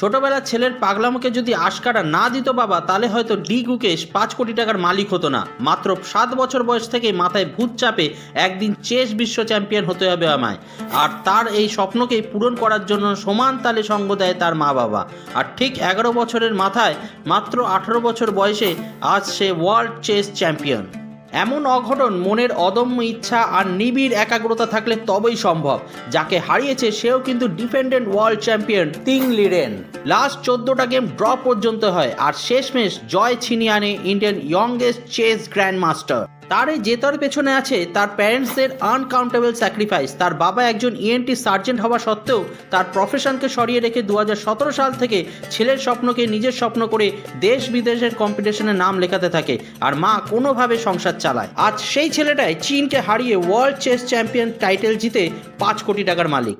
ছোটবেলার ছেলের পাগলামোকে যদি আশকারা না দিত বাবা, তাহলে হয়তো ডি গুকেশ পাঁচ কোটি টাকার মালিক হতো না। মাত্র সাত বছর বয়স থেকে মাথায় ভূত চাপে একদিন চেস বিশ্ব চ্যাম্পিয়ন হতে হবে আমায়। আর তার এই স্বপ্নকেই পূরণ করার জন্য সমান তালে সঙ্গ দেয় তার মা বাবা। আর ঠিক এগারো বছরের মাথায় মাত্র আঠারো বছর বয়সে আজ সে ওয়ার্ল্ড চেস চ্যাম্পিয়ন এমন অঘটন মনের অদম্য ইচ্ছা আর নিবিড় একাগ্রতা থাকলে তবেই সম্ভব। যাকে হারিয়েছে সেও কিন্তু defending world champion Ding Liren last চোদ্দোটা গেম ড্র পর্যন্ত হয় আর শেষমেশ জয় ছিনিয়ে আনে Indian youngest chess grandmaster তার এই জেতার পেছনে আছে, তার প্যারেন্টসদের আনকাউন্টেবল স্যাক্রিফাইস তার বাবা একজন ইএনটি সার্জেন্ট হওয়া সত্ত্বেও তার প্রফেশনকে সরিয়ে রেখে দু হাজার সতেরো সাল থেকে ছেলের স্বপ্নকে নিজের স্বপ্ন করে দেশ বিদেশের কম্পিটিশনে নাম লেখাতে থাকে আর মা কোনোভাবে সংসার চালায়। আজ সেই ছেলেটাই চীনকে হারিয়ে ওয়ার্ল্ড চেস চ্যাম্পিয়ন টাইটেল জিতে পাঁচ কোটি টাকার মালিক।